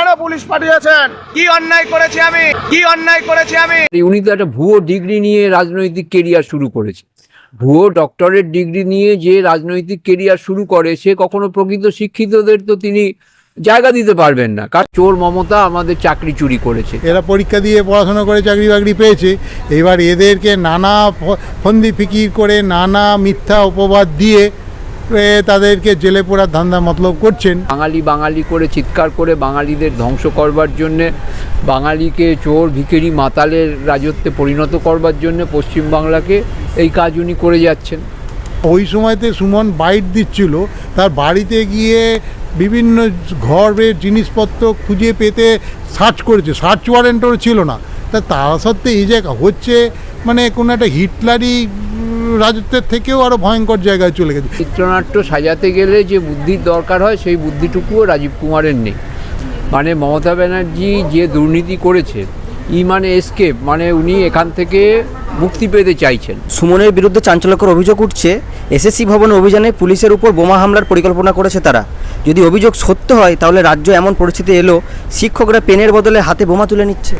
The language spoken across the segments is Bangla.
কেন পুলিশ পাঠিয়েছেন? কি অন্যায় করেছি আমি? কি অন্যায় করেছি আমি? উনি তো একটা ভুয়ো ডিগ্রি নিয়ে রাজনৈতিক কেরিয়ার শুরু করেছে। ভুয়ো ডক্টরেট ডিগ্রি নিয়ে যে রাজনৈতিক কেরিয়ার শুরু করে সে কখনো প্রকৃত শিক্ষিতদের তো তিনি জায়গা দিতে পারবেন না। কারণ চোর মমতা আমাদের চাকরি চুরি করেছে। এরা পরীক্ষা দিয়ে পড়াশোনা করে চাকরি বাকরি পেয়েছে। এবার এদেরকে নানা ফন্দি ফিকির করে নানা মিথ্যা উপবাদ দিয়ে তাদেরকে জেলে পোড়ার ধান্দা মতলব করছেন। বাঙালি বাঙালি করে চিৎকার করে বাঙালিদের ধ্বংস করবার জন্যে বাঙালিকে চোর ভিখেরি মাতালের রাজত্বে পরিণত করবার জন্য পশ্চিমবাংলাকে এই কাজ উনি করে যাচ্ছেন। ওই সময়তে সুমন বাইট দিচ্ছিল তার বাড়িতে গিয়ে বিভিন্ন ঘরের জিনিসপত্র খুঁজে পেতে সার্চ করেছে। সার্চ ওয়ারেন্টও ছিল না। তা তা সত্ত্বে এই যে হচ্ছে মানে কোনো একটা হিটলারি উম, রাজত্বের থেকেও আরও ভয়ঙ্কর জায়গায় চলে গেছে। চিত্রনাট্য সাজাতে গেলে যে বুদ্ধির দরকার হয় সেই বুদ্ধিটুকুও রাজীব কুমারের নেই। মানে মমতা ব্যানার্জি যে দুর্নীতি করেছে ই মানে এসকেপ মানে উনি এখান থেকে মুক্তি পেতে চাইছেন। সুমনের বিরুদ্ধে চাঞ্চল্যকর অভিযোগ উঠছে এসএসসি ভবন অভিযানে পুলিশের উপর বোমা হামলার পরিকল্পনা করেছে তারা। যদি অভিযোগ সত্য হয় তাহলে রাজ্য এমন পরিস্থিতি এলো শিক্ষকরা পেনের বদলে হাতে বোমা তুলে নিচ্ছে।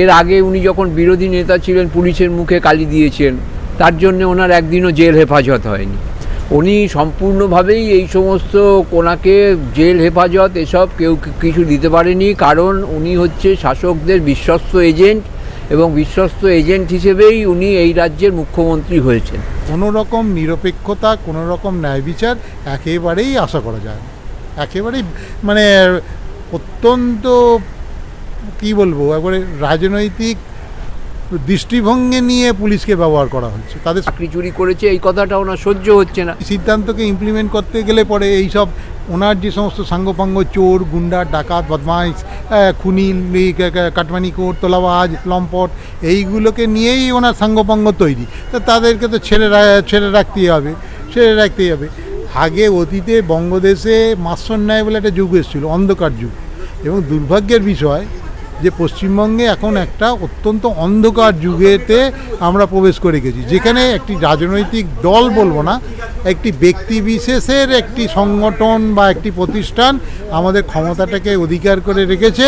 এর আগে উনি যখন বিরোধী নেতা ছিলেন পুলিশের মুখে কালি দিয়েছেন তার জন্য ওনার একদিনও জেল হেফাজত হয়নি। উনি সম্পূর্ণভাবেই এই সমস্ত কোনাকে জেল হেফাজত এসব কেউ কিছু দিতে পারেনি, কারণ উনি হচ্ছে শাসকদের বিশ্বস্ত এজেন্ট এবং বিশ্বস্ত এজেন্ট হিসেবেই উনি এই রাজ্যের মুখ্যমন্ত্রী হয়েছেন। কোনো রকম নিরপেক্ষতা কোনো রকম ন্যায় বিচার একেবারেই আশা করা যায় না। একেবারেই মানে অত্যন্ত কি বলব, একবারে রাজনৈতিক দৃষ্টিভঙ্গি নিয়ে পুলিশকে ব্যবহার করা হচ্ছে। তাদের চাকরি চুরি করেছে এই কথাটা ওনার সহ্য হচ্ছে না। সিদ্ধান্তকে ইমপ্লিমেন্ট করতে গেলে পরে এই সব ওনার যে সমস্ত সাঙ্গপাঙ্গ চোর গুন্ডা ডাকাত বদমাইশ খুনি কাটমানি কোর তোলাবাজ লম্পট এইগুলোকে নিয়েই ওনার সাঙ্গপাঙ্গ তৈরি। তা তাদেরকে তো ছেড়ে ছেড়ে রাখতেই হবে ছেড়ে রাখতেই হবে। আগে অতীতে বঙ্গদেশে মাস্টার ন্যায় বলে একটা যুগ এসেছিল অন্ধকার যুগ। এবং দুর্ভাগ্যের বিষয় যে পশ্চিমবঙ্গে এখন একটা অত্যন্ত অন্ধকার যুগেতে আমরা প্রবেশ করে গেছি। যেখানে একটি রাজনৈতিক দল বলব না, একটি ব্যক্তি বিশেষের একটি সংগঠন বা একটি প্রতিষ্ঠান আমাদের ক্ষমতাটাকে অধিকার করে রেখেছে।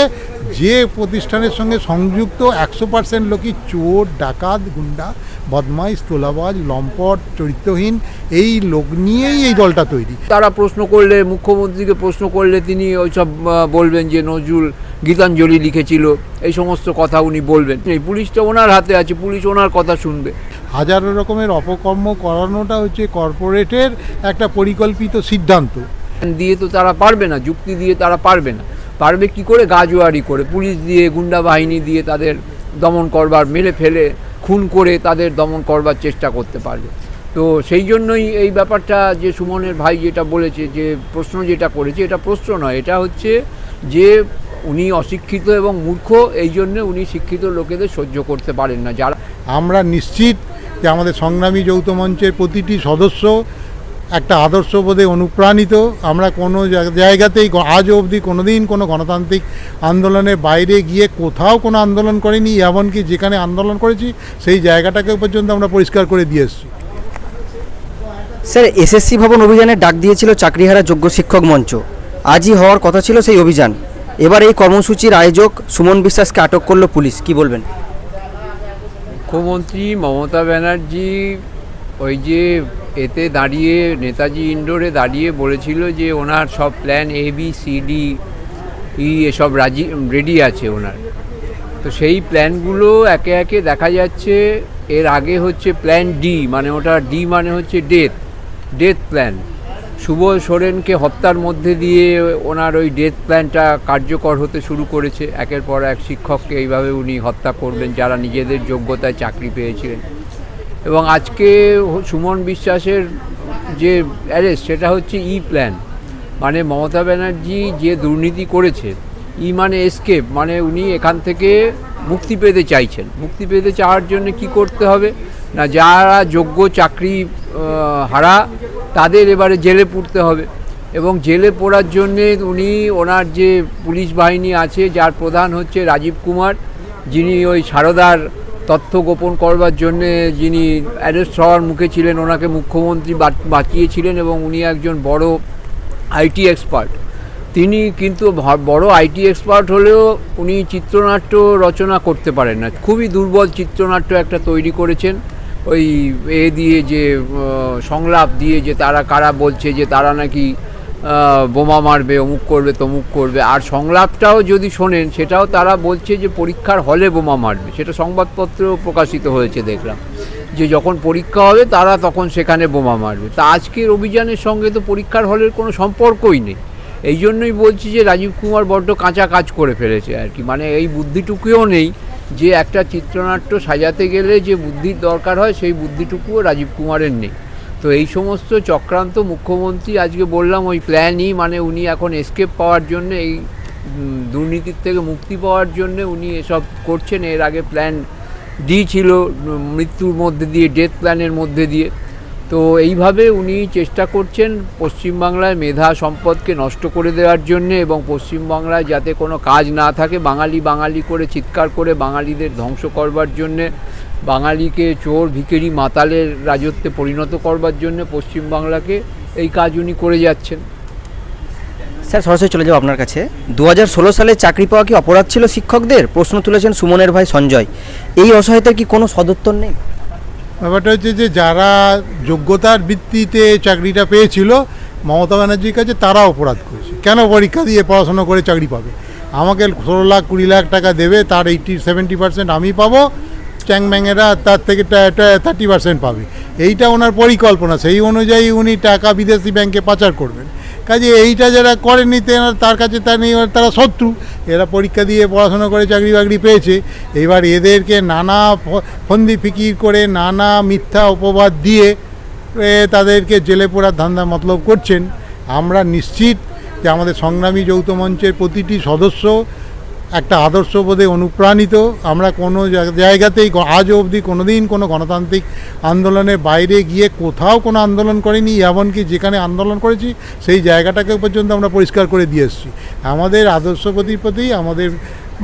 যে প্রতিষ্ঠানের সঙ্গে সংযুক্ত একশো পার্সেন্ট লোকই চোর, ডাকাত, গুন্ডা, বদমাইশ, তোলাবাজ, লম্পট, চরিত্রহীন, এই লোক নিয়েই এই দলটা তৈরি। তারা প্রশ্ন করলে, মুখ্যমন্ত্রীকে প্রশ্ন করলে তিনি ওইসব বলবেন যে নজরুল গীতাঞ্জলি লিখেছিল এই সমস্ত কথা উনি বলবেন। এই পুলিশটা ওনার হাতে আছে পুলিশ ওনার কথা শুনবে। হাজারো রকমের অপকর্ম করানোটা হচ্ছে কর্পোরেটের একটা পরিকল্পিত সিদ্ধান্ত। দিয়ে তো তারা পারবে না যুক্তি দিয়ে তারা পারবে না। পারবে কি করে? গাজোয়ারি করে পুলিশ দিয়ে গুন্ডা বাহিনী দিয়ে তাদের দমন করবার মেরে ফেলে খুন করে তাদের দমন করবার চেষ্টা করতে পারবে। তো সেই জন্যই এই ব্যাপারটা যে সুমনের ভাই যেটা বলেছে যে প্রশ্ন যেটা করেছে এটা প্রশ্ন নয় এটা হচ্ছে যে উনি অশিক্ষিত এবং মূর্খ এই জন্য উনি শিক্ষিত লোকেদের সহ্য করতে পারেন না। যারা আমরা নিশ্চিত যে আমাদের সংগ্রামী যৌথ মঞ্চের প্রতিটি সদস্য একটা আদর্শবোধে অনুপ্রাণিত। আমরা কোনো জায়গাতেই আজ অবধি কোনো দিন কোনো গণতান্ত্রিক আন্দোলনের বাইরে গিয়ে কোথাও কোনো আন্দোলন করিনি এমনকি যেখানে আন্দোলন করেছি সেই জায়গাটাকে পর্যন্ত আমরা পরিষ্কার করে দিয়ে এসেছি। স্যার এসএসসি ভবন অভিযানে ডাক দিয়েছিল চাকরিহারা যোগ্য শিক্ষক মঞ্চ। আজই হওয়ার কথা ছিল সেই অভিযান। এবার এই কর্মসূচির আয়োজক সুমন বিশ্বাসকে আটক করল পুলিশ। কি বলবেন? মুখ্যমন্ত্রী মমতা ব্যানার্জি ওই যে এতে দাঁড়িয়ে, নেতাজি ইন্ডোরে দাঁড়িয়ে বলেছিল যে ওনার সব plan A, B, C, D, E এসব রাজি, রেডি আছে ওনার। তো সেই প্ল্যানগুলো একে একে দেখা যাচ্ছে। এর আগে হচ্ছে প্ল্যান ডি মানে ওটা ডি মানে হচ্ছে ডেথ ডেথ প্ল্যান। শুভ সোরেনকে হত্যার মধ্যে দিয়ে ওনার ওই ডেথ প্ল্যানটা কার্যকর হতে শুরু করেছে। একের পর এক শিক্ষককে এইভাবে উনি হত্যা করবেন যারা নিজেদের যোগ্যতায় চাকরি পেয়েছিলেন। এবং আজকে সুমন বিশ্বাসের যে অ্যারেস্ট সেটা হচ্ছে ই প্ল্যান মানে মমতা ব্যানার্জি যে দুর্নীতি করেছে ই মানে এসকেপ মানে উনি এখান থেকে মুক্তি পেতে চাইছেন। মুক্তি পেতে চাওয়ার জন্য কি করতে হবে? না, যারা যোগ্য চাকরি হারা তাদের এবারে জেলে পুড়তে হবে। এবং জেলে পড়ার জন্যে উনি ওনার যে পুলিশ বাহিনী আছে, যার প্রধান হচ্ছে রাজীব কুমার, যিনি ওই সারদার তথ্য গোপন করবার জন্যে যিনি অ্যারেস্ট হওয়ার মুখে ছিলেন, ওনাকে মুখ্যমন্ত্রী বাঁচিয়েছিলেন এবং উনি একজন বড় আইটি এক্সপার্ট। তিনি কিন্তু বড় আইটি এক্সপার্ট হলেও উনি চিত্রনাট্য রচনা করতে পারেন না। খুবই দুর্বল চিত্রনাট্য একটা তৈরি করেছেন। ওই এ দিয়ে যে সংলাপ দিয়ে যে তারা কারা বলছে যে তারা নাকি বোমা মারবে, অমুক করবে, তমুক করবে। আর সংলাপটাও যদি শোনেন, সেটাও তারা বলছে যে পরীক্ষার হলে বোমা মারবে। সেটা সংবাদপত্রেও প্রকাশিত হয়েছে দেখলাম। যে যখন পরীক্ষা হবে, তারা তখন সেখানে বোমা মারবে। তা আজকের অভিযানের সঙ্গে তো পরীক্ষার হলের কোনো সম্পর্কই নেই। এই জন্যই বলছি যে রাজীব কুমার বড্ড কাঁচা কাজ করে ফেলেছে আর কি। মানে এই বুদ্ধিটুকুও নেই যে একটা চিত্রনাট্য সাজাতে গেলে যে বুদ্ধির দরকার হয়, সেই বুদ্ধিটুকুও রাজীব কুমারের নেই। তো এই সমস্ত চক্রান্ত মুখ্যমন্ত্রী আজকে বললাম, ওই প্ল্যানই মানে উনি এখন এসকেপ পাওয়ার জন্য, এই দুর্নীতির থেকে মুক্তি পাওয়ার জন্য উনি এসব করছেন। এর আগে প্ল্যান ডি ছিল মৃত্যুর মধ্যে দিয়ে ডেথ প্ল্যানের মধ্যে দিয়ে। তো এইভাবে উনি চেষ্টা করছেন পশ্চিমবাংলায় মেধা সম্পদকে নষ্ট করে দেওয়ার জন্যে এবং পশ্চিমবাংলায় যাতে কোনো কাজ না থাকে, বাঙালি বাঙালি করে চিৎকার করে বাঙালিদের ধ্বংস করবার জন্যে, বাঙালিকে চোর ভিকেরি মাতালের রাজত্বে পরিণত করবার জন্যে পশ্চিমবাংলাকে এই কাজ উনি করে যাচ্ছেন। স্যার, সরাসরি চলে যাব আপনার কাছে। দু হাজার ষোলো সালে চাকরি পাওয়া কি অপরাধ ছিল শিক্ষকদের? প্রশ্ন তুলেছেন সুমনের ভাই সঞ্জয়। এই অসহায়তার কি কোনো সদুত্তর নেই? ব্যাপারটা হচ্ছে যে যারা যোগ্যতার ভিত্তিতে চাকরিটা পেয়েছিল, মমতা ব্যানার্জির কাছে তারা অপরাধ করেছে। কেন পরীক্ষা দিয়ে পড়াশোনা করে চাকরি পাবে? আমাকে ষোলো লাখ, কুড়ি লাখ টাকা দেবে, তার এইটি, সেভেন্টি পার্সেন্ট আমি পাবো, চ্যাংম্যাংয়েরা তার থেকে থার্টি পার্সেন্ট পাবে। এইটা ওনার পরিকল্পনা। সেই অনুযায়ী উনি টাকা বিদেশি ব্যাংকে পাচার করবেন। কাজে এইটা যারা করেনি তার কাছে তা নেই তারা শত্রু। এরা পরীক্ষা দিয়ে পড়াশোনা করে চাকরি বাকরি পেয়েছে। এবার এদেরকে নানা ফন্দি ফিকির করে, নানা মিথ্যা অপবাদ দিয়ে তাদেরকে জেলে পোড়ার ধান্দা মতলব করছেন। আমরা নিশ্চিত যে আমাদের সংগ্রামী যৌথ মঞ্চের প্রতিটি সদস্য একটা আদর্শবোধে অনুপ্রাণিত। আমরা কোনো জায়গাতেই আজও অবধি কোনো দিন কোনো গণতান্ত্রিক আন্দোলনের বাইরে গিয়ে কোথাও কোনো আন্দোলন করিনি, এমনকি যেখানে আন্দোলন করেছি, সেই জায়গাটাকে পর্যন্ত আমরা পরিষ্কার করে দিয়ে এসেছি। আমাদের আদর্শপতির প্রতি আমাদের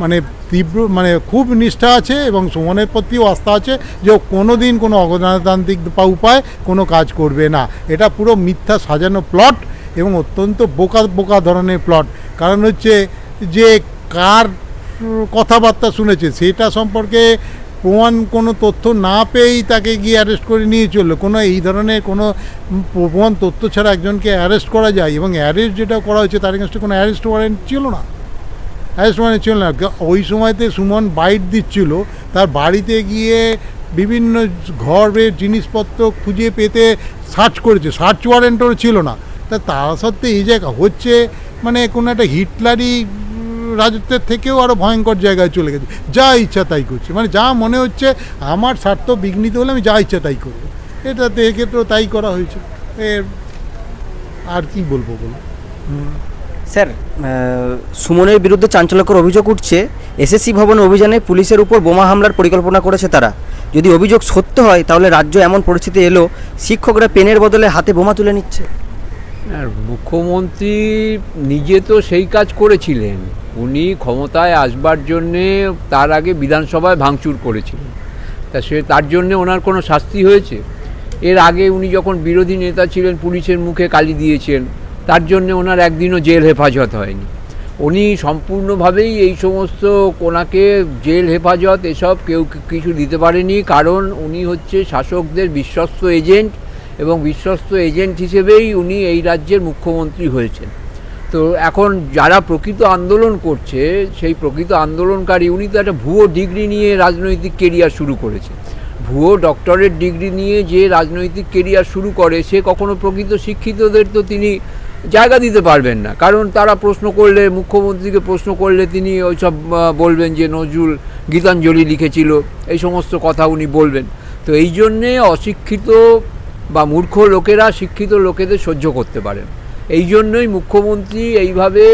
মানে তীব্র মানে খুব নিষ্ঠা আছে এবং সুমনের প্রতিও আস্থা আছে যে কোনো দিন কোনো অগণতান্ত্রিক উপায় কোনো কাজ করবে না। এটা পুরো মিথ্যা সাজানো প্লট এবং অত্যন্ত বোকা বোকা ধরনের প্লট। কারণ হচ্ছে যে কার কথাবার্তা শুনেছে সেটা সম্পর্কে প্রমাণ কোনো তথ্য না পেয়েই তাকে গিয়ে অ্যারেস্ট করে নিয়ে চলল। কোনো এই ধরনের কোনো প্রমাণ তথ্য ছাড়া একজনকে অ্যারেস্ট করা যায় এবং অ্যারেস্ট যেটা করা হয়েছে তার এগেনস্টে কোনো অ্যারেস্ট ওয়ারেন্ট ছিল না। অ্যারেস্ট ওয়ারেন্ট ছিল না। ওই সময়তে সুমন বাইট দিচ্ছিল। তার বাড়িতে গিয়ে বিভিন্ন ঘরের জিনিসপত্র খুঁজে পেতে সার্চ করেছে। সার্চ ওয়ারেন্টও ছিল না। তা তা সত্ত্বে এই জায়গা হচ্ছে মানে কোনো একটা হিটলারি উম, রাজত্বের থেকেও আরও ভয়ঙ্কর জায়গায় চলে গেছে। যা ইচ্ছা তাই করছে। মানে যা মনে হচ্ছে, আমার স্বার্থ বিঘ্নিত হলে আমি যা ইচ্ছা তাই করব। এটাতে এক্ষেত্রেও তাই করা হয়েছে। এর আর কি বলব বলো স্যার সুমনের বিরুদ্ধে চাঞ্চল্যকর অভিযোগ উঠছে। এসএসসি ভবন অভিযানে পুলিশের উপর বোমা হামলার পরিকল্পনা করেছে তারা। যদি অভিযোগ সত্য হয়, তাহলে রাজ্য এমন পরিস্থিতি এলো, শিক্ষকরা পেনের বদলে হাতে বোমা তুলে নিচ্ছে। আর মুখ্যমন্ত্রী নিজে তো সেই কাজ করেছিলেন। উনি ক্ষমতায় আসবার জন্যে তার আগে বিধানসভায় ভাঙচুর করেছিলেন। তা সে তার জন্যে ওনার কোনো শাস্তি হয়েছে? এর আগে উনি যখন বিরোধী নেতা ছিলেন, পুলিশের মুখে কালি দিয়েছেন, তার জন্যে ওনার একদিনও জেল হেফাজত হয়নি। উনি সম্পূর্ণভাবেই এই সমস্ত ওনাকে জেল হেফাজত, এসব কেউ কিছু দিতে পারেনি, কারণ উনি হচ্ছে শাসকদের বিশ্বস্ত এজেন্ট। এবং বিশ্বস্ত এজেন্ট হিসেবেই উনি এই রাজ্যের মুখ্যমন্ত্রী হয়েছেন। তো এখন যারা প্রকৃত আন্দোলন করছে, সেই প্রকৃত আন্দোলনকারী উনি তো একটা ভুয়ো ডিগ্রি নিয়ে রাজনৈতিক কেরিয়ার শুরু করেছে। ভুয়ো ডক্টরেট ডিগ্রি নিয়ে যে রাজনৈতিক কেরিয়ার শুরু করে, সে কখনো প্রকৃত শিক্ষিতদের তো তিনি জায়গা দিতে পারবেন না। কারণ তারা প্রশ্ন করলে, মুখ্যমন্ত্রীকে প্রশ্ন করলে তিনি ওইসব বলবেন যে নজরুল গীতাঞ্জলি লিখেছিল, এই সমস্ত কথা উনি বলবেন। তো এই জন্যে অশিক্ষিত বা মূর্খ লোকেরা, শিক্ষিত লোকেদের সহ্য করতে পারেন এই জন্যই মুখ্যমন্ত্রী এইভাবে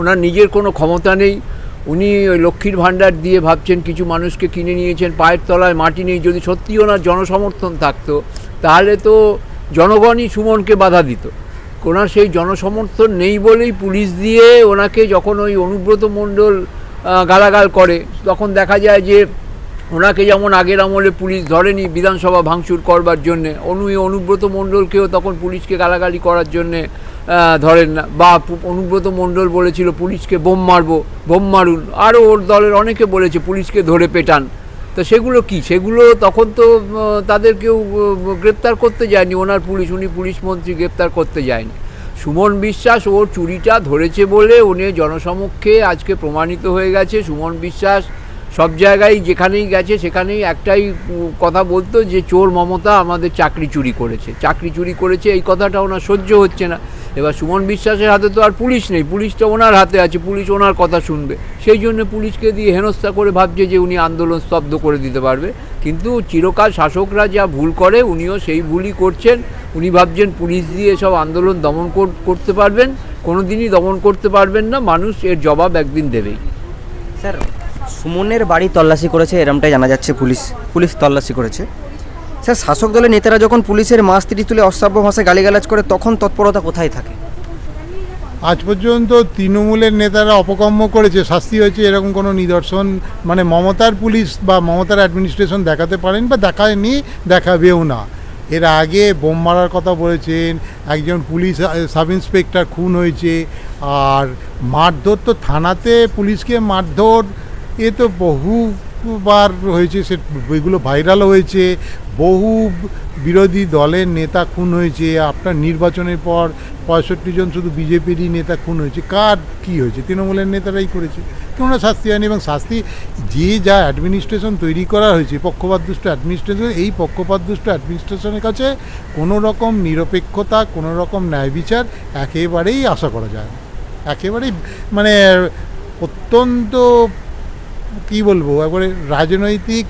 ওনার নিজের কোনো ক্ষমতা নেই। উনি ওই লক্ষ্মীর ভাণ্ডার দিয়ে ভাবছেন কিছু মানুষকে কিনে নিয়েছেন, পায়ের তলায় মাটি নেই। যদি সত্যি ওনার জনসমর্থন থাকতো, তাহলে তো জনগণই সুমনকে বাধা দিত। ওনার সেই জনসমর্থন নেই বলেই পুলিশ দিয়ে ওনাকে যখন ওই অনুব্রত মণ্ডল গালাগাল করে, তখন দেখা যায় যে ওনাকে যেমন আগের আমলে পুলিশ ধরেনি, বিধানসভা ভাঙচুর করবার জন্যে, অনু অনুব্রত মণ্ডলকেও তখন পুলিশকে গালাগালি করার জন্যে ধরেন না, বা অনুব্রত মণ্ডল বলেছিল, পুলিশকে বোম মারবো, বোম মারুন। আরও ওর দলের অনেকে বলেছে, পুলিশকে ধরে পেটান। তো সেগুলো কি? সেগুলো তখন তো তাদের কেউ গ্রেপ্তার করতে যায়নি। ওনার পুলিশ, উনি পুলিশ মন্ত্রী গ্রেপ্তার করতে যায়নি। সুমন বিশ্বাস, ওর চুরিটা ধরেছে বলে উনি জনসমক্ষে আজকে প্রমাণিত হয়ে গেছে। সুমন বিশ্বাস সব জায়গায় যেখানেই গেছে, সেখানেই একটাই কথা বলতো যে চোর মমতা আমাদের চাকরি চুরি করেছে। চাকরি চুরি করেছে, এই কথাটা ওনার সহ্য হচ্ছে না। এবার সুমন বিশ্বাসের হাতে তো আর পুলিশ নেই পুলিশটা ওনার হাতে আছে, পুলিশ ওনার কথা শুনবে। সেই জন্য পুলিশকে দিয়ে হেনস্থা করে ভাবছে যে উনি আন্দোলন স্তব্ধ করে দিতে পারবে। কিন্তু চিরকাল শাসকরা যা ভুল করে, উনিও সেই ভুলই করছেন। উনি ভাবছেন পুলিশ দিয়ে সব আন্দোলন দমন কর- করতে পারবেন। কোনো দিনই দমন করতে পারবেন না। মানুষ এর জবাব একদিন দেবেই। স্যার সুমনের বাড়ি তল্লাশি করেছে, এরমটাই জানা যাচ্ছে পুলিশ পুলিশ তল্লাশি করেছে। স্যার, শাসক দলের নেতারা যখন পুলিশের মাস্তিটি তুলে অশ্রাব্য ভাষায় গালিগালাজ করে, তখন তৎপরতা কোথায় থাকে? আজ পর্যন্ত তৃণমূলের নেতারা অপকর্ম করেছে, শাস্তি হয়েছে, এরকম কোনো নিদর্শন মানে মমতার পুলিশ বা মমতার অ্যাডমিনিস্ট্রেশন দেখাতে পারেন বা দেখায়নি, দেখাবেও না। এর আগে বোম মারার কথা বলেছেন, একজন পুলিশ সাব ইন্সপেক্টর খুন হয়েছে, আর মারধর তো থানাতে পুলিশকে মারধর এ তো বহুবার হয়েছে, সে এগুলো ভাইরালও হয়েছে, বহু বিরোধী দলের নেতা খুন হয়েছে, আপনার নির্বাচনের পর পঁয়ষট্টি জন শুধু বিজেপিরই নেতা খুন হয়েছে, কার কি হয়েছে? তৃণমূলের নেতারাই করেছে। কোনো শাস্তি হয়নি এবং শাস্তি যে যা অ্যাডমিনিস্ট্রেশন তৈরি করা হয়েছে, পক্ষপাতদুষ্ট অ্যাডমিনিস্ট্রেশন এই পক্ষপাতদুষ্ট অ্যাডমিনিস্ট্রেশনের কাছে কোনো রকম নিরপেক্ষতা, কোনো রকম ন্যায় বিচার একেবারেই আশা করা যায় না। একেবারেই মানে অত্যন্ত কি বলব? একবারে রাজনৈতিক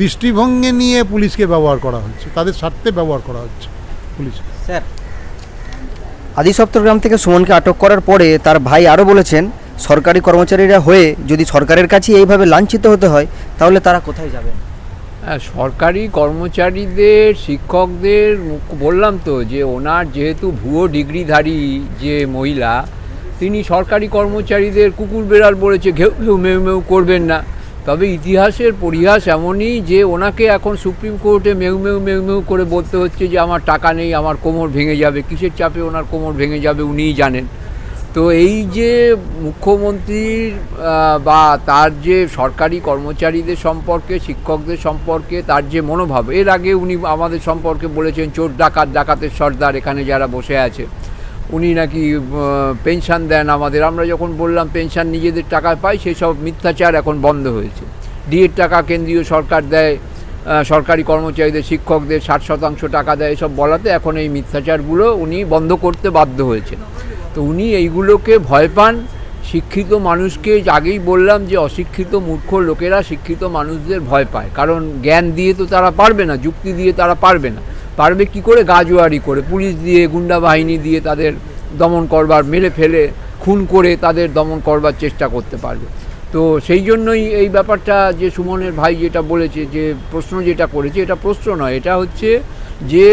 দৃষ্টিভঙ্গি নিয়ে পুলিশকে ব্যবহার করা হচ্ছে। তাদের স্বার্থে ব্যবহার করা হচ্ছে পুলিশ স্যার। আদি সপ্তগ্রাম থেকে সুমনকে আটক করার পরে তার ভাই আরও বলেছেন সরকারি কর্মচারীরা হয়ে যদি সরকারের কাছে এইভাবে লাঞ্ছিত হতে হয় তাহলে তারা কোথায় যাবেন? হ্যাঁ সরকারি কর্মচারীদের শিক্ষকদের বললাম তো যে ওনার যেহেতু ভুয়ো ডিগ্রিধারী যে মহিলা তিনি সরকারি কর্মচারীদের কুকুর বেড়াল বলেছে, ঘেউ ঘেউ, মেউ মেউ করবেন না। তবে ইতিহাসের পরিহাস এমনই যে, ওনাকে এখন সুপ্রিম কোর্টে মেউ মেউ মেউ মেউ করে বলতে হচ্ছে যে, আমার টাকা নেই, আমার কোমর ভেঙে যাবে। কিসের চাপে ওনার কোমর ভেঙে যাবে উনিই জানেন। তো এই যে মুখ্যমন্ত্রীর বা তার যে সরকারি কর্মচারীদের সম্পর্কে, শিক্ষকদের সম্পর্কে, তার যে মনোভাব, এর আগে উনি আমাদের সম্পর্কে বলেছেন, চোর, ডাকাত, ডাকাতের সর্দার এখানে যারা বসে আছে। উনি নাকি পেনশন দেন আমাদের। আমরা যখন বললাম পেনশন নিজেদের টাকায় পাই সেসব মিথ্যাচার এখন বন্ধ হয়েছে। ডিএর টাকা কেন্দ্রীয় সরকার দেয় সরকারি কর্মচারীদের, শিক্ষকদের ষাট শতাংশ টাকা দেয়, এসব বলাতে এখন এই মিথ্যাচারগুলো উনি বন্ধ করতে বাধ্য হয়েছেন। তো উনি এইগুলোকে ভয় পান। শিক্ষিত মানুষকে আগেই বললাম যে অশিক্ষিত মূর্খ লোকেরা শিক্ষিত মানুষদের ভয় পায়। কারণ জ্ঞান দিয়ে তো তারা পারবে না, যুক্তি দিয়ে তারা পারবে না। পারবে কি করে? গাজোয়ারি করে। পুলিশ দিয়ে, গুন্ডা বাহিনী দিয়ে তাদের দমন করবার, মেরে ফেলে, খুন করে তাদের দমন করবার চেষ্টা করতে পারবে। তো সেই জন্যই এই ব্যাপারটা যে সুমনের ভাই যেটা বলেছে, যে প্রশ্ন যেটা করেছে, এটা প্রশ্ন নয়। এটা হচ্ছে যে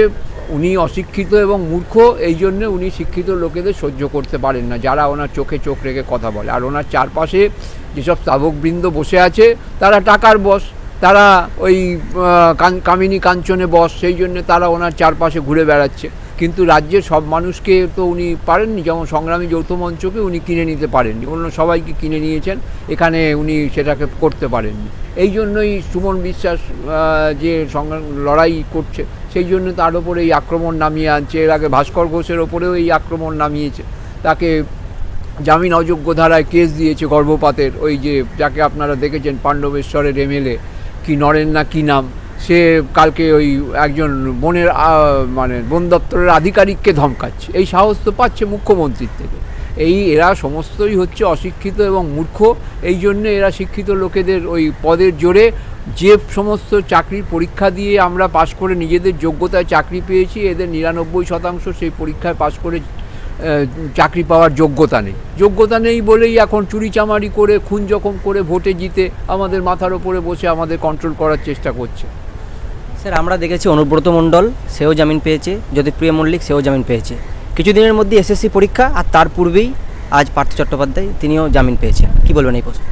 উনি অশিক্ষিত এবং মূর্খ, এই জন্য উনি শিক্ষিত লোকেদের সহ্য করতে পারেন না। যারা ওনার চোখে চোখ রেখে কথা বলে। আর ওনার চারপাশে যেসব স্থাবকবৃন্দ বসে আছে, তারা টাকার বস তারা ওই কামিনী কাঞ্চনে বস, সেই জন্য তারা ওনার চারপাশে ঘুরে বেড়াচ্ছে। কিন্তু রাজ্যের সব মানুষকে তো উনি পারেননি, যেমন সংগ্রামী যৌথ মঞ্চকে উনি কিনে নিতে পারেননি। অন্য সবাইকে কিনে নিয়েছেন, এখানে উনি সেটাকে করতে পারেননি। এই জন্যই সুমন বিশ্বাস যে সংগ্রাম, লড়াই করছে, সেই জন্য তার ওপরে এই আক্রমণ নামিয়ে আনছে। এর আগে ভাস্কর ঘোষের ওপরেও এই আক্রমণ নামিয়েছে। তাকে জামিন অযোগ্য ধারায় কেস দিয়েছে গর্ভপাতের, ওই যে, যাকে আপনারা দেখেছেন, পাণ্ডবেশ্বরের এমএলএ কি নরেন না কি নাম? সে কালকে ওই একজন বনের মানে বন দপ্তরের আধিকারিককে ধমকাচ্ছে। এই সাহস তো পাচ্ছে মুখ্যমন্ত্রীর থেকে। এই এরা সমস্তই হচ্ছে অশিক্ষিত এবং মূর্খ। এই জন্য এরা শিক্ষিত লোকেদের ওই পদের জোরে যে সমস্ত চাকরির পরীক্ষা দিয়ে আমরা পাশ করে নিজেদের যোগ্যতায় চাকরি পেয়েছি, এদের নিরানব্বই শতাংশ সেই পরীক্ষায় পাশ করে চাকরি পাওয়ার যোগ্যতা নেই। যোগ্যতা নেই বলেই এখন চুরিচামারি করে খুন জখম করে ভোটে জিতে আমাদের মাথার ওপরে বসে আমাদের কন্ট্রোল করার চেষ্টা করছে। স্যার আমরা দেখেছি অনুব্রত মণ্ডল সেও জামিন পেয়েছে। জ্যোতিপ্রিয় মল্লিক সেও জামিন পেয়েছে। কিছুদিনের মধ্যে এসএসসি পরীক্ষা আর তার পূর্বেই আজ পার্থ চট্টোপাধ্যায় তিনিও জামিন পেয়েছেন। কি বলবেন এই প্রশ্ন?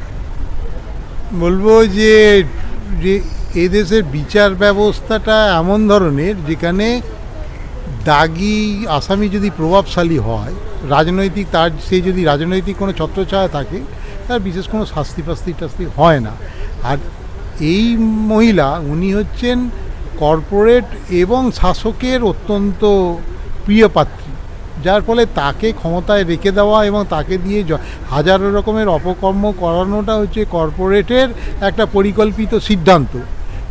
বলব যে যে এদেশের বিচার ব্যবস্থাটা এমন ধরনের যেখানে দাগি আসামি যদি প্রভাবশালী হয়, রাজনৈতিক তার, সে যদি রাজনৈতিক কোনো ছত্রছায়া থাকে, তার বিশেষ কোনো শাস্তি ফাস্তি টাস্তি হয় না। আর এই মহিলা, উনি হচ্ছেন কর্পোরেট এবং শাসকের অত্যন্ত প্রিয় পাত্রী, যার ফলে তাকে ক্ষমতায় রেখে দেওয়া এবং তাকে দিয়ে হাজারো রকমের অপকর্ম করানোটা হচ্ছে কর্পোরেটের একটা পরিকল্পিত সিদ্ধান্ত।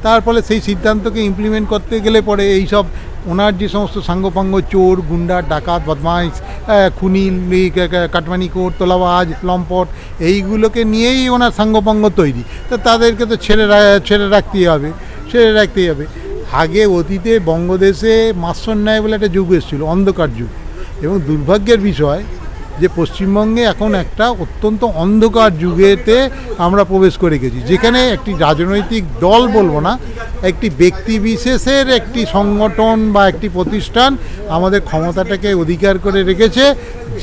তার ফলে সেই সিদ্ধান্তকে ইমপ্লিমেন্ট করতে গেলে পরে এই সব ওনার যে সমস্ত সাঙ্গপাঙ্গ চোর গুন্ডা ডাকাত বদমাইশ আহ, খুনি এই কা- কা- কাটমানি কোর তোলাবাজ লম্পট এইগুলোকে নিয়েই ওনার সাঙ্গপাঙ্গ তৈরি। তো তাদেরকে তো ছেড়ে ছেড়ে রাখতেই হবে ছেড়ে রাখতেই হবে। আগে অতীতে বঙ্গদেশে মাস্টার ন্যায় বলে একটা যুগ এসেছিল অন্ধকার যুগ। এবং দুর্ভাগ্যের বিষয় যে পশ্চিমবঙ্গে এখন একটা অত্যন্ত অন্ধকার যুগেতে আমরা প্রবেশ করে গেছি। যেখানে একটি রাজনৈতিক দল বলব না, একটি ব্যক্তি বিশেষের একটি সংগঠন বা একটি প্রতিষ্ঠান আমাদের ক্ষমতাটাকে অধিকার করে রেখেছে।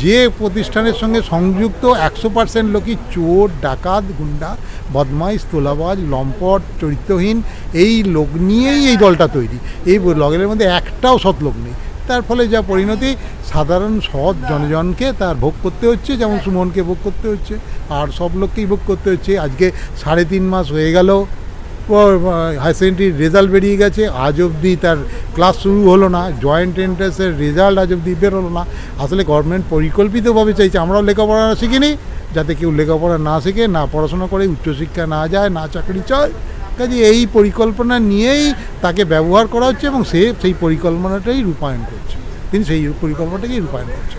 যে প্রতিষ্ঠানের সঙ্গে সংযুক্ত একশো পার্সেন্ট লোকই চোর, ডাকাত, গুন্ডা, বদমাইশ, তোলাবাজ, লম্পট, চরিত্রহীন, এই লোক নিয়েই এই দলটা তৈরি। এই লগের মধ্যে একটাও সৎ লোক নেই। তার ফলে যা পরিণতি সাধারণ সৎ জনজনকে তার ভোগ করতে হচ্ছে যেমন সুমনকে ভোগ করতে হচ্ছে আর সব লোককেই ভোগ করতে হচ্ছে। আজকে সাড়ে তিন মাস হয়ে গেল হায়ার সেকেন্ডারির রেজাল্ট বেরিয়ে গেছে আজ অবধি তার ক্লাস শুরু হলো না জয়েন্ট এন্ট্রান্সের রেজাল্ট আজ অবধি বেরোলো না। আসলে গভর্নমেন্ট পরিকল্পিতভাবে চাইছে আমরাও লেখাপড়া শিখিনি যাতে কেউ লেখাপড়া না শিখে না পড়াশোনা করে উচ্চশিক্ষা না যায় না চাকরি চায় কাজে এই পরিকল্পনা নিয়েই তাকে ব্যবহার করা হচ্ছে এবং সে সেই পরিকল্পনাটাই রূপায়ণ করছে। তিনি সেই পরিকল্পনাটাকেই রূপায়ণ করছেন।